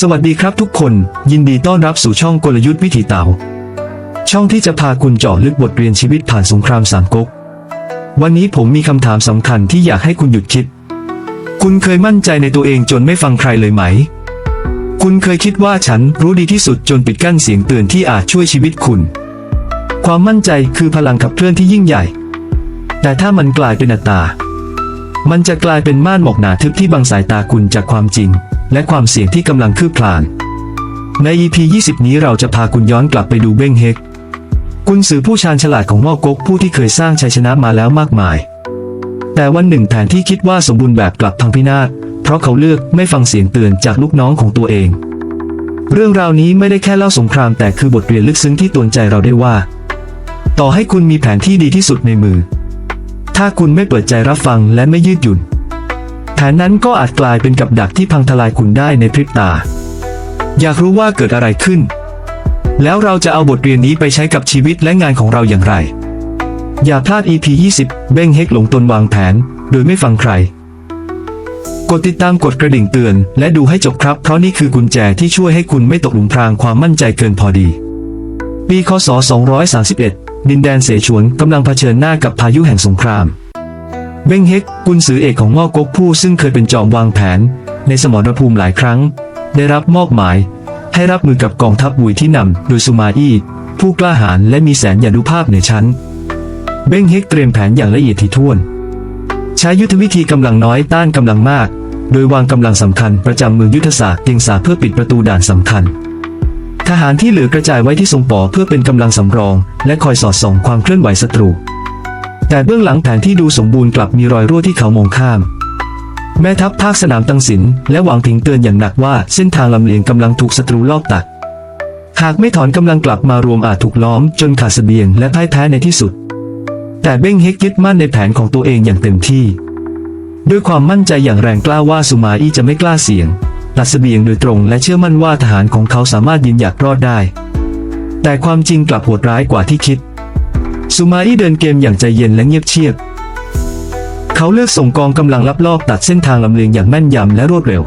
สวัสดีครับทุกคน ยินดีต้อนรับสู่ช่องกลยุทธ์วิถีเต่า ช่องที่จะพาคุณเจาะลึกบทเรียนชีวิตผ่านสงครามสามก๊ก วันนี้ผมมีคำถามสำคัญที่อยากให้คุณหยุดคิด คุณเคยมั่นใจในตัวเองจนไม่ฟังใครเลยไหม คุณเคยคิดว่าฉันรู้ดีที่สุดจนปิดกั้นเสียงเตือนที่อาจช่วยชีวิตคุณ ความมั่นใจคือพลังขับเคลื่อนที่ยิ่งใหญ่ แต่ถ้ามันกลายเป็นอัตตา มันจะกลายเป็นม่านหมอกหนาทึบที่บังสายตาคุณจากความจริง และความเสี่ยงที่กำลังคืบคลาน ใน EP 20 นี้เราจะพาคุณย้อนกลับไปดูเบ้งเฮกกุนซือผู้ชาญฉลาดของมอกกผู้ที่เคยสร้างชัยชนะมาแล้วมากมาย แต่วันหนึ่งแผนที่คิดว่าสมบูรณ์แบบกลับพังพินาศ เพราะเขาเลือกไม่ฟังเสียงเตือนจากลูกน้องของตัวเอง เรื่องราวนี้ไม่ได้แค่เล่าสงครามแต่คือบทเรียนลึกซึ้งที่ตวนใจเราได้ว่า ต่อให้คุณมีแผนที่ดีที่สุดในมือ ถ้าคุณไม่เปิดใจรับฟังและไม่ยืดหยุ่น แผนนั้นก็อาจกลายเป็นกับดักที่พังทลายคุณได้ในพริบตา อยากรู้ว่าเกิดอะไรขึ้น แล้วเราจะเอาบทเรียนนี้ไปใช้กับชีวิตและงานของเราอย่างไร อย่าพลาด EP 20 เบ้งเฮกหลงตนวางแผน โดยไม่ฟังใคร กดติดตามกดกระดิ่งเตือน และดูให้จบครับ เพราะนี่คือกุญแจที่ช่วยให้คุณไม่ตกหลุมพรางความมั่นใจเกินพอดี ปีคศ 231 ดินแดนเสฉวนกำลังเผชิญหน้ากับพายุแห่งสงคราม เบ้งเฮกกุนซือเอกของมอกกผู้ซึ่งเคยเป็นจอมวางแผน ในสมรภูมิหลายครั้ง ได้รับมอบหมาย ให้รับมือกับกองทัพบุยที่นำโดยซูมาอี้ผู้กล้าหาญและมีแสนยานุภาพเหนือชั้น เบ้งเฮกเตรียมแผนอย่างละเอียดถี่ถ้วน ใช้ยุทธวิธีกำลังน้อยต้านกำลังมาก โดยวางกำลังสำคัญประจำเมืองยุทธศาสตร์เตียงสาเพื่อปิดประตูด่านสำคัญ ทหารที่เหลือกระจายไว้ที่ทรงปอเพื่อเป็นกำลังสำรอง และคอยสอดส่องความเคลื่อนไหวศัตรู แต่เบื้องหลังแผนที่ดูสมบูรณ์กลับมีรอยรั่วที่เขามองข้าม แม่ทัพภาคสนามตังสิน และหวังผิงเตือนอย่างหนักว่าเส้นทางลำเลียงกำลังถูกศัตรูลอบตัด หากไม่ถอนกำลังกลับมารวมอาจถูกล้อมจนขาดเสบียงและพ่ายแพ้ในที่สุด แต่เบ้งเฮกยึดมั่นในแผนของตัวเองอย่างเต็มที่ ด้วยความมั่นใจอย่างแรงกล้าว่าสุมาอี้จะไม่กล้าเสี่ยงตัดเสบียงโดยตรงและเชื่อมั่นว่าทหารของเขาสามารถยืนหยัดรอดได้ แต่ความจริงกลับโหดร้ายกว่าที่คิด สุมาอี้เดินเกมอย่างใจเย็นและเงียบเชียบ เขาเลือกส่งกองกำลังลับลอบตัดเส้นทางลำเลียงอย่างแม่นยำและรวดเร็ว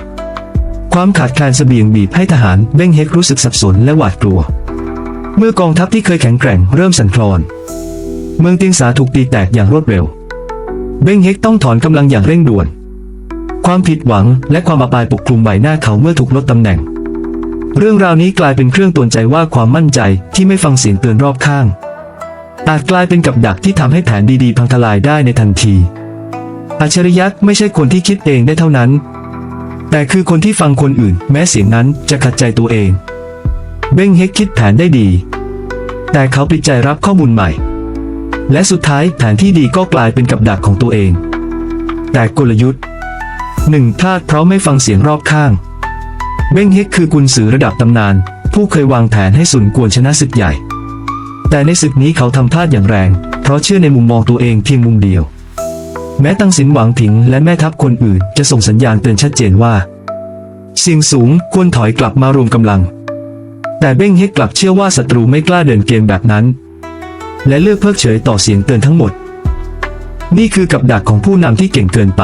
ความขาดแคลนเสบียงบีบให้ทหารเบ้งเฮกรู้สึกสับสนและหวาดกลัว เมื่อกองทัพที่เคยแข็งแกร่งเริ่มสั่นคลอน เมืองเตียงสาถูกตีแตกอย่างรวดเร็ว เบ้งเฮกต้องถอนกำลังอย่างเร่งด่วน ความผิดหวังและความอับอายปกคลุมใบหน้าเขาเมื่อถูกลดตำแหน่ง เรื่องราวนี้กลายเป็นเครื่องตวนใจว่าความมั่นใจที่ไม่ฟังเสียงเตือนรอบข้าง อาจกลายเป็นกับดักที่ทำให้แผนดีๆ พังทลายได้ในทันที อัจฉริยะไม่ใช่คนที่คิดเองได้เท่านั้น แต่คือคนที่ฟังคนอื่น แม้เสียงนั้นจะขัดใจตัวเอง เบ้งเฮกคิดแผนได้ดี แต่เขาปิดใจรับข้อมูลใหม่ และสุดท้ายแผนที่ดีก็กลายเป็นกับดักของตัวเอง แต่กลยุทธ์หนึ่งพลาดเพราะไม่ฟังเสียงรอบข้าง เบ้งเฮกคือกุนซือระดับตำนาน ผู้เคยวางแผนให้สุนกวนชนะศึกใหญ่ แต่ในศึกนี้เขาทำพลาดอย่างแรง เพราะเชื่อในมุมมองตัวเองเพียงมุมเดียว แม้ตั้งสินหวังผิงและแม่ทัพคนอื่นจะส่งสัญญาณเตือนชัดเจนว่า เสียงสูงควรถอยกลับมารวมกำลัง แต่เบ้งเฮกกลับเชื่อว่าศัตรูไม่กล้าเดินเกมแบบนั้น และเลือกเพิกเฉยต่อเสียงเตือนทั้งหมด นี่คือกับดักของผู้นำที่เก่งเกินไป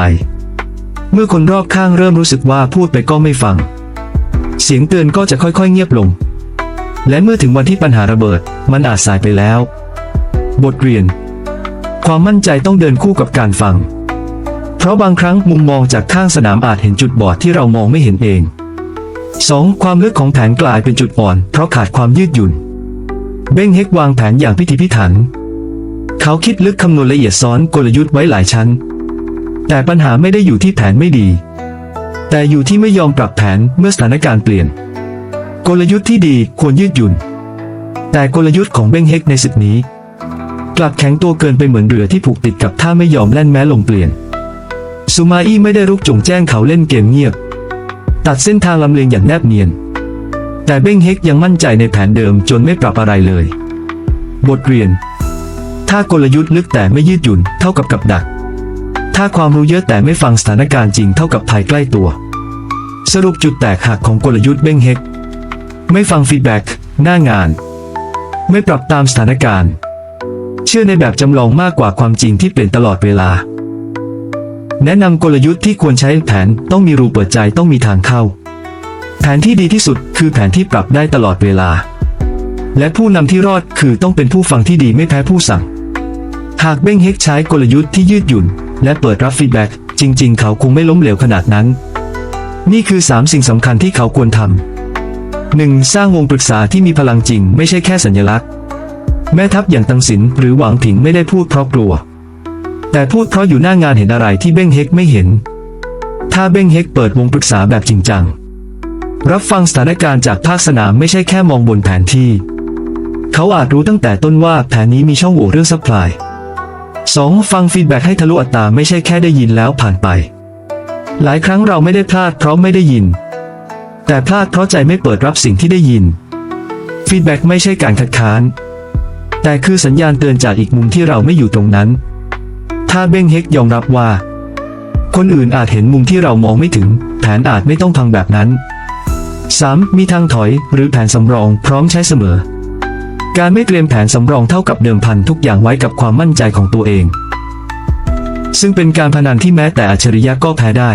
เมื่อคนรอบข้างเริ่มรู้สึกว่าพูดไปก็ไม่ฟัง เสียงเตือนก็จะค่อยๆ เงียบลง และเมื่อถึงวันที่ปัญหาระเบิด มันอาจสายไปแล้ว บทเรียน ความมั่นใจต้องเดินคู่กับการฟัง เพราะบางครั้งมุมมองจากข้างสนามอาจเห็นจุดบอดที่เรามองไม่เห็นเอง 2. ความลึกของแผนกลายเป็นจุดอ่อน เพราะขาดความยืดหยุ่น เบ้งเฮกวางแผนอย่างพิถีพิถัน เขาคิดลึกคำนวณละเอียดซ้อนกลยุทธ์ไว้หลายชั้น แต่ปัญหาไม่ได้อยู่ที่แผนไม่ดี แต่อยู่ที่ไม่ยอมปรับแผนเมื่อสถานการณ์เปลี่ยน กลยุทธ์ที่ดีควรยืดหยุ่น แต่กลยุทธ์ของเบ้งเฮกในศึกนี้ กลับแข็งตัวเกินไปเหมือนเรือที่ผูกติดกับท่าไม่ยอมแล่นแม้ลมเปลี่ยนซูมาอี้ไม่ได้รุกจงแจ้งเขาเล่นเกมเงียบ ตัดเส้นทางลำเลียงอย่างแนบเนียน แต่เบ้งเฮกยังมั่นใจในแผนเดิมจนไม่ปรับอะไรเลย บทเรียน ถ้ากลยุทธ์ลึกแต่ไม่ยืดหยุ่นเท่ากับกับดัก ถ้าความรู้เยอะแต่ไม่ฟังสถานการณ์จริงเท่ากับภัยใกล้ตัว สรุปจุดแตกหักของกลยุทธ์เบ้งเฮก ไม่ฟังฟีดแบ็กหน้างาน ไม่ปรับตามสถานการณ์ เชื่อในแบบจำลองมากกว่าความจริงที่เปลี่ยนตลอดเวลา แนะนำกลยุทธ์ที่ควรใช้แผนต้องมีรูเปิดใจต้องมีทางเข้า แผนที่ดีที่สุดคือแผนที่ปรับได้ตลอดเวลา และผู้นำที่รอดคือต้องเป็นผู้ฟังที่ดีไม่แพ้ผู้สั่ง หากเบ้งเฮกใช้กลยุทธ์ที่ยืดหยุ่น และเปิดรับฟีดแบ็กจริง ๆ เขาคงไม่ล้มเหลวขนาดนั้น นี่คือ 3 สิ่งสำคัญที่เขาควรทำ 1. สร้างวงปรึกษาที่มีพลังจริง ไม่ใช่แค่สัญลักษณ์ แม่ทัพอย่างตังสินหรือหวังผิงไม่ได้พูดเพราะกลัว แต่พูดเพราะอยู่หน้างานเห็นอะไรที่เบ้งเฮกไม่เห็น ถ้าเบ้งเฮกเปิดวงปรึกษาแบบจริงจัง รับฟังสถานการณ์จากภาคสนามไม่ใช่แค่มองบนแผนที่ เขาอาจรู้ตั้งแต่ต้นว่าแผนนี้มีช่องโหว่เรื่องซัพพลาย 2. ฟังฟีดแบ็กให้ทะลุอัตราไม่ใช่แค่ได้ยินแล้วผ่านไป หลายครั้งเราไม่ได้พลาดเพราะไม่ได้ยิน แต่พลาดเพราะใจไม่เปิดรับสิ่งที่ได้ยิน ฟีดแบ็กไม่ใช่การคัดค้าน แต่คือสัญญาณเตือนจากอีกมุมที่เราไม่อยู่ตรงนั้น ถ้าเบ้งเฮกยอมรับว่า คนอื่นอาจเห็นมุมที่เรามองไม่ถึง แผนอาจไม่ต้องพังแบบนั้น 3. มีทางถอยหรือแผนสำรองพร้อมใช้เสมอ การไม่เตรียมแผนสำรองเท่ากับเดิมพันทุกอย่างไว้กับความมั่นใจของตัวเอง ซึ่งเป็นการพนันที่แม้แต่อัจฉริยะก็แพ้ได้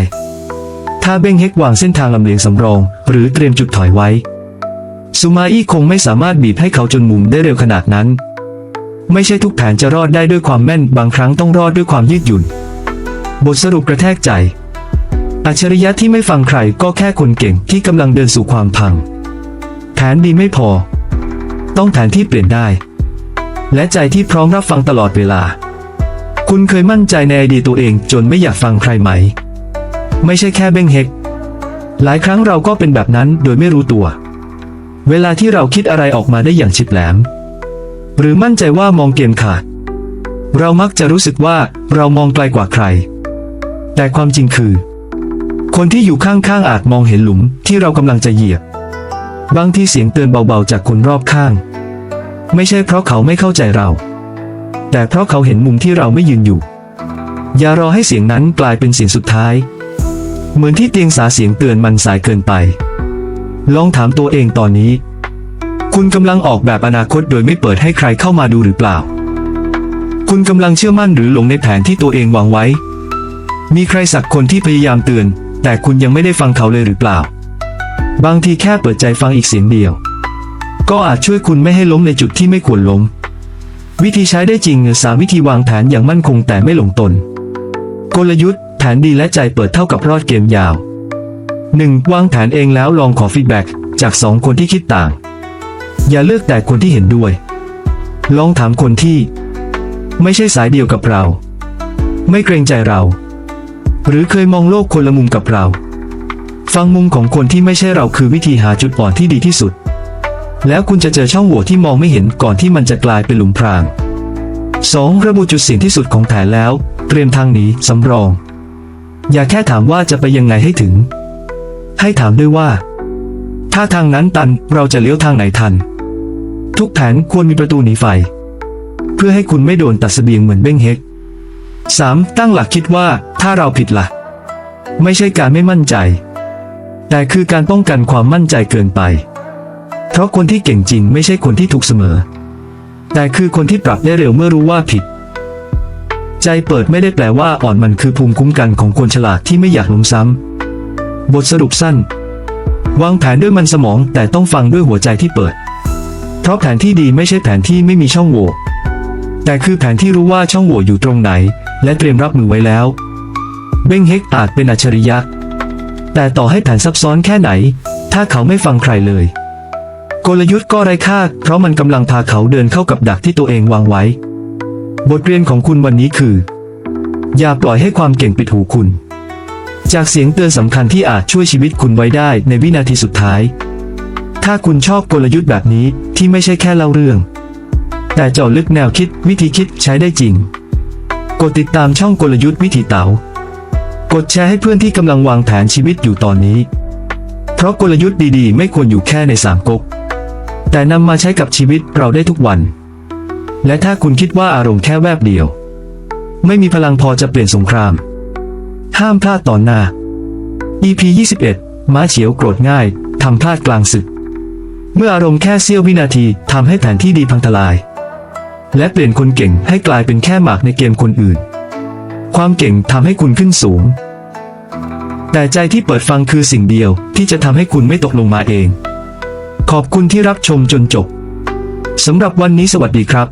ถ้าเบ้งเฮกวางเส้นทางลำเลียงสำรอง หรือเตรียมจุดถอยไว้ ซูมาอี้คงไม่สามารถบีบให้เขาจนมุมได้เร็วขนาดนั้น ไม่ใช่ทุกแผนจะรอดได้ด้วยความแม่นบางครั้งต้องรอดด้วยความยืดหยุ่น บทสรุปกระแทกใจ อัจฉริยะที่ไม่ฟังใครก็แค่คนเก่งที่กำลังเดินสู่ความพัง แผนดีไม่พอ ต้องแผนที่เปลี่ยนได้ และใจที่พร้อมรับฟังตลอดเวลา คุณเคยมั่นใจในไอเดียตัวเองจนไม่อยากฟังใครไหม ไม่ใช่แค่เบ้งเฮก หลายครั้งเราก็เป็นแบบนั้นโดยไม่รู้ตัว เวลาที่เราคิดอะไรออกมาได้อย่างฉิบแหลม หรือมั่นใจว่ามองเกมขาด เรามักจะรู้สึกว่าเรามองไกลกว่าใคร แต่ความจริงคือ คนที่อยู่ข้างๆอาจมองเห็นหลุมที่เรากำลังจะเหยียบบางที่เสียงเตือนเบาๆจากคนรอบข้าง ไม่ใช่เพราะเขาไม่เข้าใจเรา แต่เพราะเขาเห็นมุมที่เราไม่ยืนอยู่ อย่ารอให้เสียงนั้นกลายเป็นเสียงสุดท้าย เหมือนที่เตียงสาเสียงเตือนมันสายเกินไป ลองถามตัวเองตอนนี้ คุณกำลังออกแบบอนาคตโดยไม่เปิดให้ใครเข้ามาดูหรือเปล่า คุณกำลังเชื่อมั่นหรือหลงในแผนที่ตัวเองวางไว้ มีใครสักคนที่พยายามเตือน แต่คุณยังไม่ได้ฟังเขาเลยหรือเปล่า บางทีแค่เปิดใจฟังอีกเสียงเดียว ก็อาจช่วยคุณไม่ให้ล้มในจุดที่ไม่ควรล้ม วิธีใช้ได้จริงสามวิธีวางแผนอย่างมั่นคงแต่ไม่หลงตน กลยุทธ์ แผนดีและใจเปิดเท่ากับรอดเกมยาว 1. วางแผนเองแล้วลองขอฟีดแบ็กจากสองคนที่คิดต่าง อย่าเลือกแต่คนที่เห็นด้วย ลองถามคนที่ ไม่ใช่สายเดียวกับเรา ไม่เกรงใจเรา หรือเคยมองโลกคนละมุมกับเรา ฟังมุมของคนที่ไม่ใช่เราคือวิธีหาจุดอ่อนที่ดีที่สุด แล้วคุณจะเจอช่องโหว่ที่มองไม่เห็นก่อนที่มันจะกลายเป็นหลุมพราง 2. ระบุจุดเสี่ยงที่สุดของแผนแล้ว เตรียมทางหนีสำรอง อย่าแค่ถามว่าจะไปยังไงให้ถึง ให้ถามด้วยว่า ถ้าทางนั้นตันเราจะเลี้ยวทางไหนทัน ทุกแผนควรมีประตูหนีไฟ เพื่อให้คุณไม่โดนตัดเสบียงเหมือนเบ้งเฮก 3. ตั้งหลักคิดว่าถ้าเราผิดละ่ะ ไม่ใช่การไม่มั่นใจ แต่คือการป้องกันความมั่นใจเกินไป เพราะคนที่เก่งจริงไม่ใช่คนที่ถูกเสมอ แต่คือคนที่ปรับได้เร็วเมื่อรู้ว่าผิด ใจเปิดไม่ได้แปลว่าอ่อนมันคือภูมิคุ้มกันของคนฉลาดที่ไม่อยากล้มซ้ำ บทสรุปสั้น วางแผนด้วยมันสมองแต่ต้องฟังด้วยหัวใจที่เปิด เพราะแผนที่ดีไม่ใช่แผนที่ไม่มีช่องโหว่ แต่คือแผนที่รู้ว่าช่องโหว่อยู่ตรงไหน และเตรียมรับมือไว้แล้ว เบ้งเฮกอาจเป็นอัจฉริยะ แต่ต่อให้แผนซับซ้อนแค่ไหน ถ้าเขาไม่ฟังใครเลย กลยุทธ์ก็ไร้ค่าเพราะมันกำลังพาเขาเดินเข้ากับดักที่ตัวเองวางไว้ บทเรียนของคุณวันนี้คือ อย่าปล่อยให้ความเก่งปิดหูคุณ จากเสียงเตือนสำคัญที่อาจช่วยชีวิตคุณไว้ได้ในวินาทีสุดท้าย ถ้าคุณชอบกลยุทธ์แบบนี้ที่ไม่ใช่แค่เล่าเรื่อง แต่เจาะลึกแนวคิดวิธีคิดใช้ได้จริง กดติดตามช่องกลยุทธ์วิถีเต๋ากดแชร์ให้เพื่อนที่กำลังวางแผนชีวิตอยู่ตอนนี้ เพราะกลยุทธ์ดีๆ ไม่ควรอยู่แค่ในสามก๊กแต่นำมาใช้กับชีวิตเราได้ทุกวัน และถ้าคุณคิดว่าอารมณ์แค่แวบเดียว ไม่มีพลังพอจะเปลี่ยนสงคราม ห้ามพลาดตอนหน้า EP 21 ม้าเฉียวโกรธง่ายทำพลาดกลางศึก เมื่ออารมณ์แค่เสี้ยววินาทีทำให้แผนที่ดีพังทลาย และเปลี่ยนคนเก่งให้กลายเป็นแค่หมากในเกมคนอื่น ความเก่งทำให้คุณขึ้นสูง แต่ใจที่เปิดฟังคือสิ่งเดียวที่จะทำให้คุณไม่ตกลงมาเอง ขอบคุณที่รับชมจนจบสำหรับวันนี้สวัสดีครับ